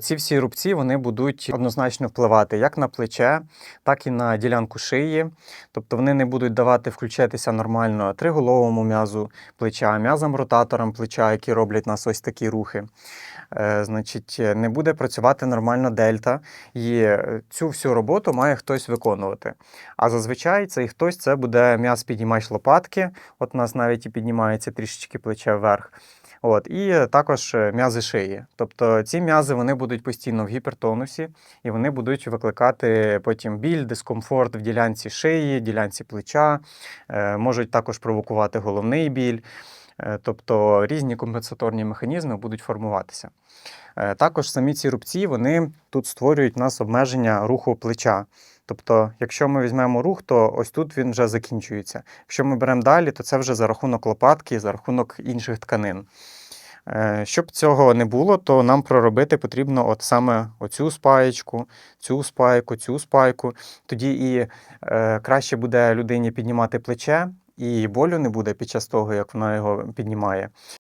Ці всі рубці вони будуть однозначно впливати як на плече, так і на ділянку шиї. Тобто вони не будуть давати включатися нормально триголовому м'язу плеча, м'язам ротаторам плеча, які роблять нас ось такі рухи. Е, значить, не буде працювати нормально дельта, і е, цю всю роботу має хтось виконувати. А зазвичай цей хтось це буде м'яз піднімач лопатки. От у нас навіть і піднімається трішечки плече вверх. От, і також е, м'язи шиї. Тобто ці м'язи вони будуть постійно в гіпертонусі, і вони будуть викликати потім біль, дискомфорт в ділянці шиї, ділянці плеча, е, можуть також провокувати головний біль. Е, Тобто різні компенсаторні механізми будуть формуватися. Також самі ці рубці вони тут створюють у нас обмеження руху плеча. Тобто, якщо ми візьмемо рух, то ось тут він вже закінчується. Якщо ми беремо далі, то це вже за рахунок лопатки, за рахунок інших тканин. Е, Щоб цього не було, то нам проробити потрібно от саме оцю спаєчку, цю спайку, цю спайку. Тоді і е, краще буде людині піднімати плече, і болю не буде під час того, як вона його піднімає.